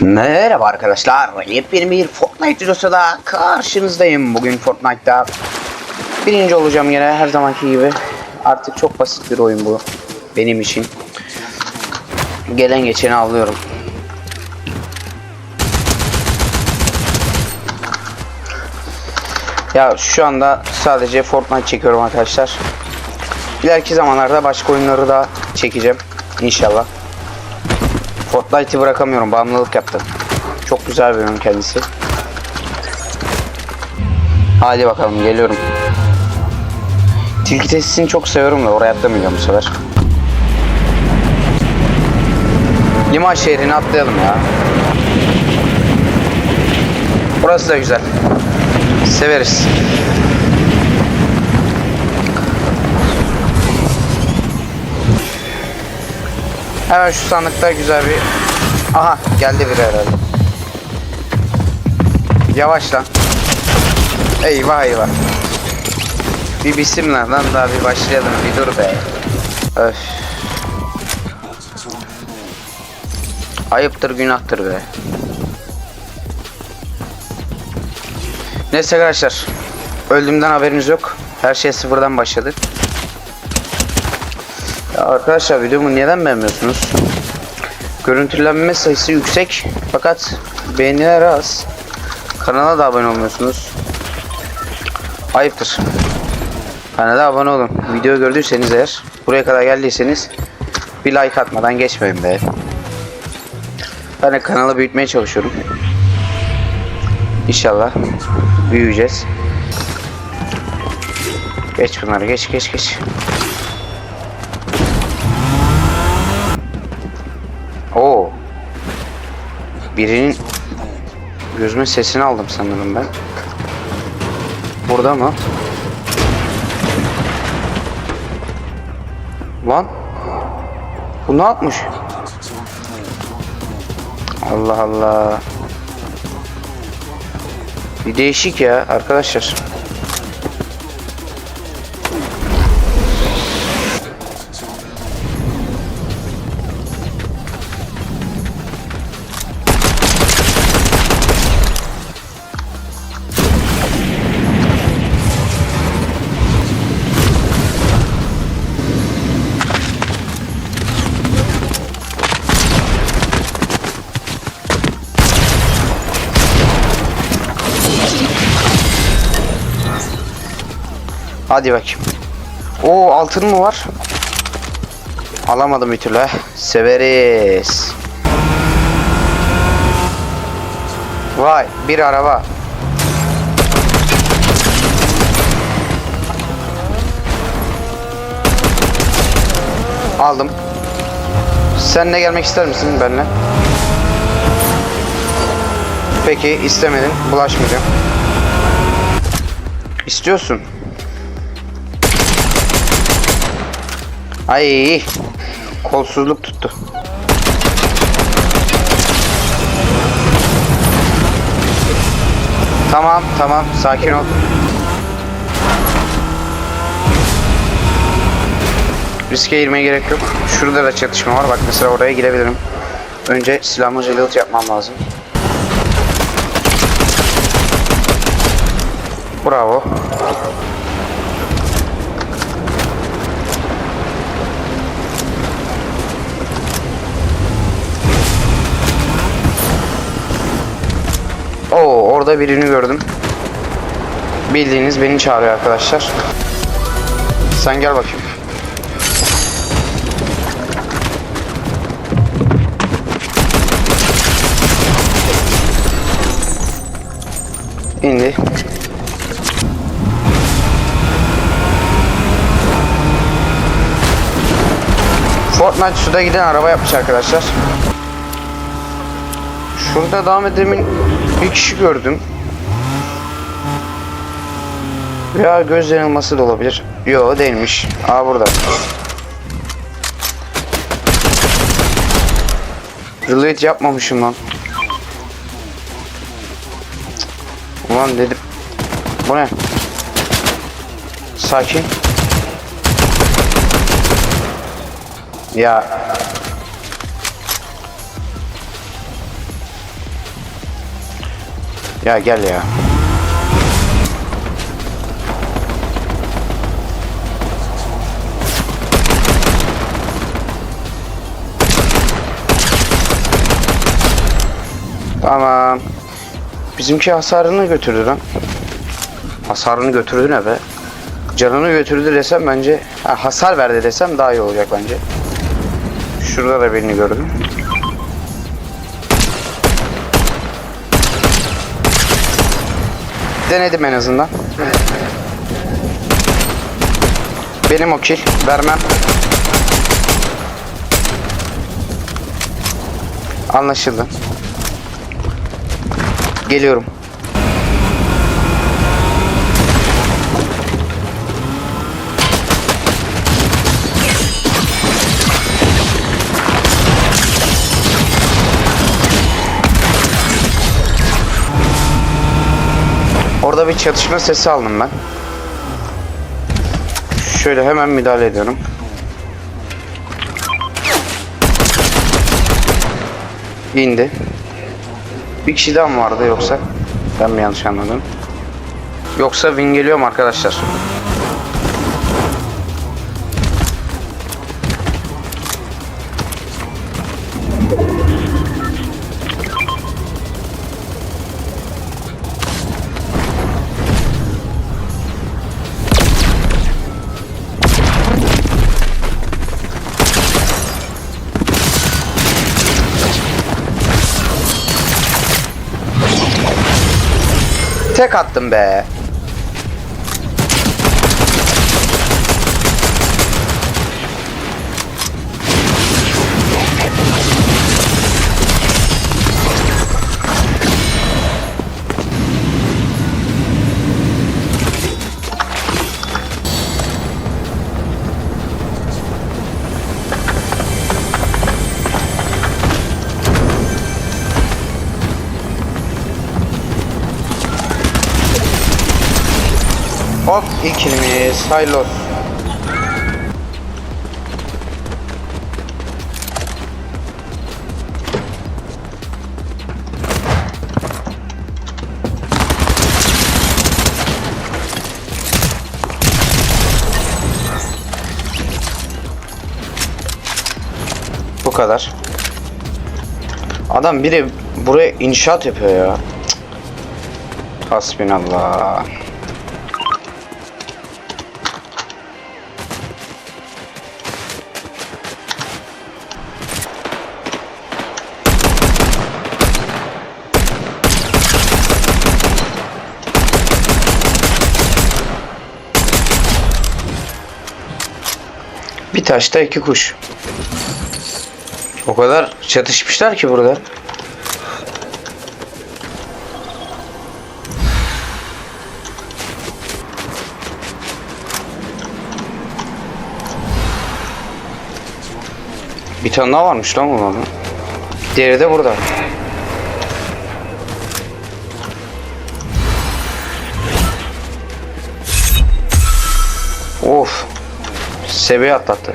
Merhaba arkadaşlar. Yepyeni bir Fortnite videosu da karşınızdayım. Bugün Fortnite'da birinci olacağım yine her zamanki gibi. Artık çok basit bir oyun bu benim için. Gelen geçeni avlıyorum. Ya şu anda sadece Fortnite çekiyorum arkadaşlar. İleriki zamanlarda başka oyunları da çekeceğim inşallah. Fortnite'ı bırakamıyorum. Bağımlılık yaptım. Çok güzel bir oyun kendisi. Hadi bakalım geliyorum. Tilki tesisini çok seviyorum da oraya atlamayacağım bu sefer. Liman şehrine atlayalım ya. Burası da güzel. Severiz. Hemen şu sandıkta güzel bir... Aha geldi biri herhalde. Yavaş lan. Eyvah eyvah. Bir bismillah lan daha bir başlayalım bir dur be. Öf. Ayıptır günahtır be. Neyse arkadaşlar. Öldüğümden haberiniz yok. Her şey sıfırdan başladı. Arkadaşlar videomu neden beğenmiyorsunuz? Görüntülenme sayısı yüksek fakat beğeniler az. Kanala da abone olmuyorsunuz. Ayıptır. Kanala abone olun. Video gördüyseniz eğer buraya kadar geldiyseniz bir like atmadan geçmeyin be. Ben de kanalı büyütmeye çalışıyorum. İnşallah büyüyeceğiz. Geç bunları geç geç geç. Birinin gözüme sesini aldım sanırım ben. Burada mı? Lan. Bu ne yapmış? Allah Allah. Bir değişik ya arkadaşlar. Hadi bakayım. O altın mı var? Alamadım bir türlü. Severiz. Vay bir araba. Aldım. Sen ne gelmek ister misin benimle? Peki istemedin. Bulaşmayacağım. İstiyorsun. Ay kolsuzluk tuttu. Tamam tamam sakin ol. Riske girmeye gerek yok. Şurada da çatışma var. Bak mesela oraya girebilirim. Önce silahımı reload yapmam lazım. Bravo. Oo orada birini gördüm. Bildiğiniz beni çağırıyor arkadaşlar. Sen gel bakayım. İndi. Fortnite suda giden araba yapmış arkadaşlar. Şurada daha demin bir kişi gördüm. Ya göz yanılması da olabilir. Yo değilmiş. Aa burada. Relate yapmamışım lan. Ulan dedim. Bu ne? Sakin. Ya Ya gel ya. Tamam. Bizimki hasarını götürdü lan. Hasarını götürdü ne be? Canını götürdü desem bence ha, hasar verdi desem daha iyi olacak bence. Şurada da birini gördüm. Denedim en azından. Benim o kill. Vermem. Anlaşıldı. Geliyorum. Orada bir çatışma sesi aldım ben. Şöyle hemen müdahale ediyorum. İndi. Bir kişi daha mı vardı yoksa? Ben mi yanlış anladım? Yoksa win geliyor mu arkadaşlar? Tek attım be. Hop ilk kilimiz. Hayırlı olsun. Bu kadar. Adam biri buraya inşaat yapıyor ya. Cık. Hasbinallah. Taşta iki kuş. O kadar çatışmışlar ki burada. Bir tane daha varmış lan bunların. Diğeri de burada. Seviye atlattı.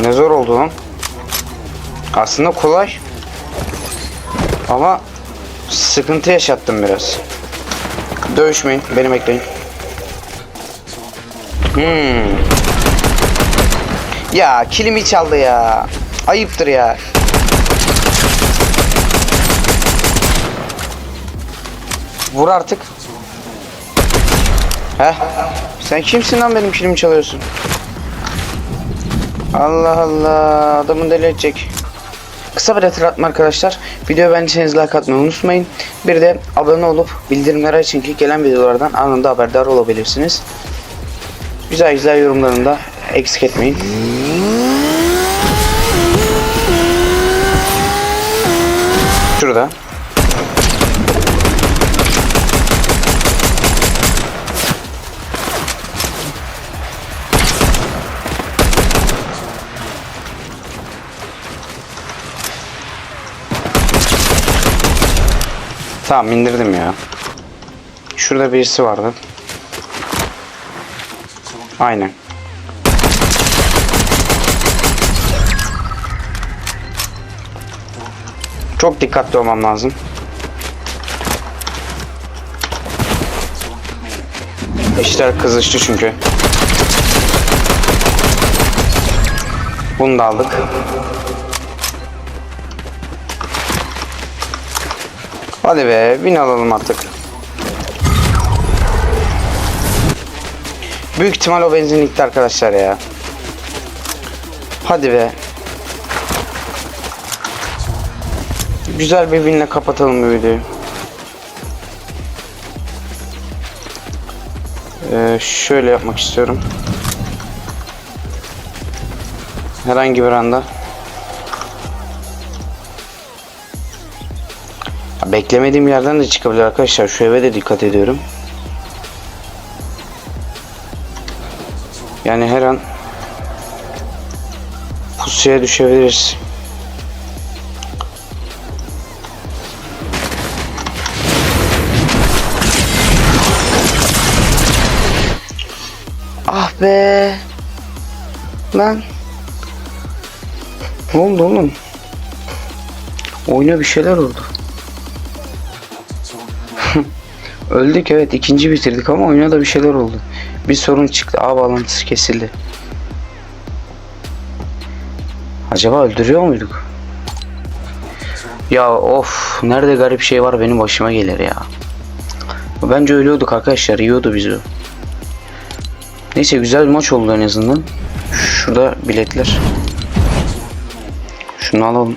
Ne zor oldu lan. Aslında kolay. Ama sıkıntı yaşattım biraz. Dövüşmeyin, beni bekleyin. Hmm. Ya kilimi çaldı ya. Ayıptır ya. Vur artık. Heh. Sen kimsin lan benim kilimi çalıyorsun? Allah Allah. Adamı deli edecek. Kısa bir hatırlatma arkadaşlar. Videoyu beğendiyseniz like atmayı unutmayın. Bir de abone olup bildirimleri açın ki gelen videolardan anında haberdar olabilirsiniz. Güzel güzel yorumlarını da eksik etmeyin. Şurada. Tamam indirdim ya. Şurada birisi vardı. Aynen. Çok dikkatli olmam lazım. İşler kızıştı çünkü. Bunu da aldık. Hadi be bin alalım artık. Büyük ihtimal o benzinlikte arkadaşlar ya. Hadi be. Güzel bir winle kapatalım bu videoyu. Ee, şöyle yapmak istiyorum. Herhangi bir anda. Beklemediğim yerden de çıkabilir arkadaşlar. Şu eve de dikkat ediyorum. Yani her an pusuya düşebiliriz. Ah be. Lan. Ne oldu oğlum? Oyuna bir şeyler oldu. Öldük evet ikinci bitirdik ama oyuna da bir şeyler oldu. Bir sorun çıktı. A bağlantısı kesildi. Acaba öldürüyor muyduk? Ya of nerede garip şey var benim başıma gelir ya. Bence ölüyorduk arkadaşlar yiyordu bizi. Neyse güzel bir maç oldu en azından. Şurada biletler. Şunu alalım.